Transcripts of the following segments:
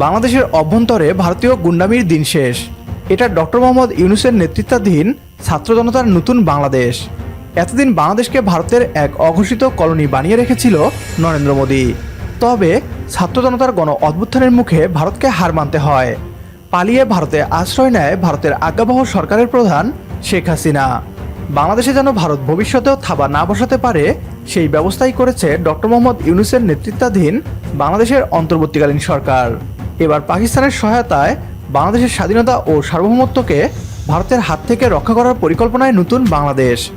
বাংলাদেশের অভ্যন্তরে ভারতীয় গুন্ডামির দিন শেষ। এটা ডক্টর মোহাম্মদ ইউনুসের নেতৃত্বাধীন ছাত্র জনতার নতুন বাংলাদেশ। এতদিন বাংলাদেশকে ভারতের এক অঘোষিত কলোনি বানিয়ে রেখেছিল নরেন্দ্র মোদী। তবে ছাত্র জনতার গণ অভ্যুত্থানের মুখে ভারতকে হার মানতে হয়। পালিয়ে ভারতে আশ্রয় নেয় ভারতের আজ্ঞাবহ সরকারের প্রধান শেখ হাসিনা। বাংলাদেশে যেন ভারত ভবিষ্যতেও থাবা না বসাতে পারে, সেই ব্যবস্থাই করেছে ডক্টর মোহাম্মদ ইউনুসের নেতৃত্বাধীন বাংলাদেশের অন্তর্বর্তীকালীন সরকার। এবার পাকিস্তানের সহায়তায় বাংলাদেশের স্বাধীনতা ও সার্বভৌমত্বকে ভারতের হাত থেকে রক্ষা করার পরিকল্পনায় নতুন বাংলাদেশ।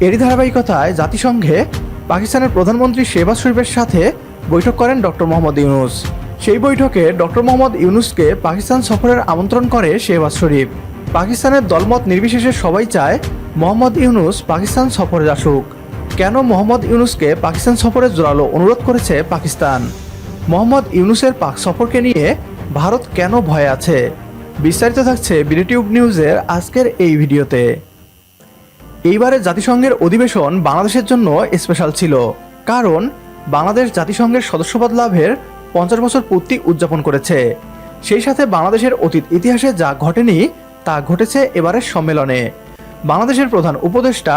এরই ধারাবাহিকতায় জাতিসংঘে পাকিস্তানের প্রধানমন্ত্রী শেহবাজ শরীফের সাথে বৈঠক করেন ডক্টর মোহাম্মদ ইউনুস। সেই বৈঠকে ডক্টর মোহাম্মদ ইউনুসকে পাকিস্তান সফরের আমন্ত্রণ করে শেহবাজ শরীফ। পাকিস্তানের দলমত নির্বিশেষে সবাই চায় মোহাম্মদ ইউনুস পাকিস্তান সফরে আসুক। কেন মোহাম্মদ ইউনুসকে পাকিস্তান সফরে জোরালো অনুরোধ করেছে পাকিস্তান? মোহাম্মদ ইউনুসের পাক সফরকে নিয়ে ভারত কেন ভয় আছে? বিস্তারিত থাকছে বিডিটিউব নিউজের আজকের এই ভিডিওতে। এইবারে জাতিসংঘের অধিবেশন বাংলাদেশের জন্য স্পেশাল ছিল, কারণ বাংলাদেশ জাতিসংঘের সদস্যপদ লাভের পঞ্চাশ বছর পূর্তি উদযাপন করেছে। সেই সাথে বাংলাদেশের অতীত ইতিহাসে যা ঘটেনি, তা ঘটেছে এবারের সম্মেলনে। বাংলাদেশের প্রধান উপদেষ্টা,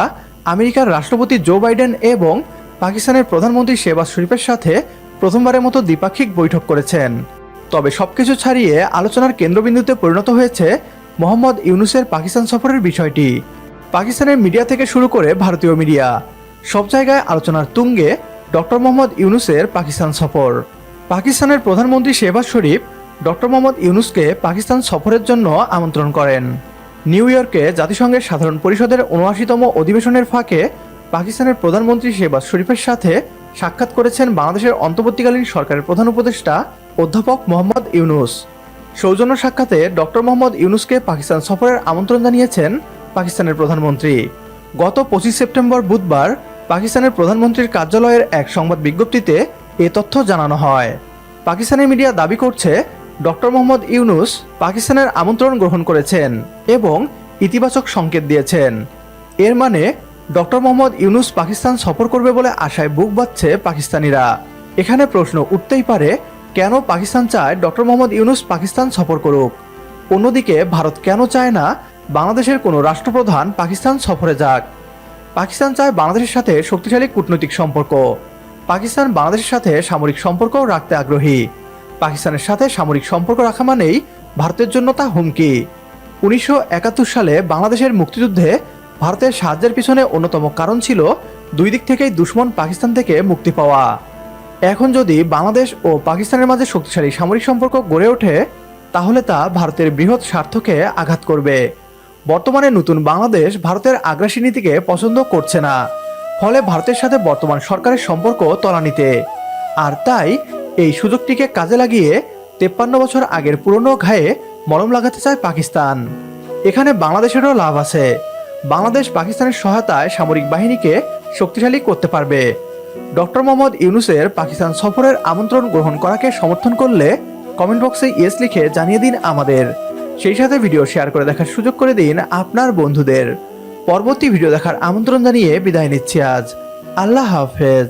আমেরিকার রাষ্ট্রপতি জো বাইডেন এবং পাকিস্তানের প্রধানমন্ত্রী শেবাজ শরীফের সাথে প্রথমবারের মতো দ্বিপাক্ষিক বৈঠক করেছেন। তবে সবকিছু ছাড়িয়ে আলোচনার কেন্দ্রবিন্দুতে পরিণত হয়েছে মোহাম্মদ ইউনুসের পাকিস্তান সফরের বিষয়টি। পাকিস্তানের মিডিয়া থেকে শুরু করে ভারতীয় মিডিয়া। সব জায়গায় আলোচনার তুঙ্গে ডক্টর মোহাম্মদ ইউনুসের পাকিস্তান সফর। পাকিস্তানের প্রধানমন্ত্রী শেহবাজ শরীফ ডক্টর মোহাম্মদ ইউনুসকে পাকিস্তান সফরের জন্য আমন্ত্রণ করেন। নিউ ইয়র্কে জাতিসংঘের সাধারণ পরিষদের উনআশিতম অধিবেশনের ফাঁকে পাকিস্তানের প্রধানমন্ত্রী শেহবাজ শরীফের সাথে সাক্ষাৎ করেছেন বাংলাদেশের অন্তর্বর্তীকালীন সরকারের প্রধান উপদেষ্টা অধ্যাপক মোহাম্মদ ইউনুস। সৌজন্য সাক্ষাতে ডক্টর মোহাম্মদ ইউনুসকে পাকিস্তান সফরের আমন্ত্রণ জানিয়েছেন পাকিস্তানের প্রধানমন্ত্রী। গত পঁচিশ সেপ্টেম্বর বুধবার পাকিস্তানের প্রধানমন্ত্রীর কার্যালয়ের এক সংবাদ বিজ্ঞপ্তিতে এ তথ্য জানানো হয়। পাকিস্তানের মিডিয়া দাবি করছে, ডক্টর মোহাম্মদ ইউনুস পাকিস্তানের আমন্ত্রণ গ্রহণ করেছেন এবং ইতিবাচক সংকেত দিয়েছেন। এর মানে ডক্টর মোহাম্মদ ইউনুস পাকিস্তান সফর করবে বলে আশায় বুক বাঁধছে পাকিস্তানিরা। এখানে প্রশ্ন উঠতেই পারে, কেন পাকিস্তান চায় ডক্টর মোহাম্মদ ইউনুস পাকিস্তান সফর করুক? অন্যদিকে ভারত কেন চায় না, বাংলাদেশের কোনো রাষ্ট্রপ্রধান পাকিস্তান সফরে যাক? পাকিস্তান চায় বাংলাদেশের সাথে শক্তিশালী কূটনৈতিক সম্পর্ক। পাকিস্তান বাংলাদেশের সাথে সামরিক সম্পর্কও রাখতে আগ্রহী। পাকিস্তানের সাথে সামরিক সম্পর্ক রাখা মানেই ভারতের জন্য তা হুমকি। উনিশশো একাত্তর সালে বাংলাদেশের মুক্তিযুদ্ধে ভারতের সাহায্যের পিছনে অন্যতম কারণ ছিল দুই দিক থেকেই দুশ্মন পাকিস্তান থেকে মুক্তি পাওয়া। এখন যদি বাংলাদেশ ও পাকিস্তানের মাঝে শক্তিশালী সামরিক সম্পর্ক গড়ে ওঠে, তাহলে তা ভারতের বৃহৎ স্বার্থকে আঘাত করবে। বর্তমানে নতুন বাংলাদেশ ভারতের আগ্রাসী নীতিকে পছন্দ করছে না, ফলে ভারতের সাথে বর্তমান সরকারের সম্পর্ক তলানিতে। আর তাই, এই সুযোগটিকে কাজে লাগিয়ে তেপ্পান্ন বছর আগের পুরনো ঘায়ে মলম লাগাতে চায় পাকিস্তান। এখানে বাংলাদেশেরও লাভ আছে। বাংলাদেশ পাকিস্তানের সহায়তায় সামরিক বাহিনীকে শক্তিশালী করতে পারবে। ডক্টর মোহাম্মদ ইউনুসের পাকিস্তান সফরের আমন্ত্রণ গ্রহণ করাকে সমর্থন করলে কমেন্ট বক্সে ইয়েস লিখে জানিয়ে দিন আমাদের। সেই সাথে ভিডিও শেয়ার করে দেখার সুযোগ করে দিন আপনার বন্ধুদের। পরবর্তী ভিডিও দেখার আমন্ত্রণ জানিয়ে বিদায় নিচ্ছি আজ। আল্লাহ হাফেজ।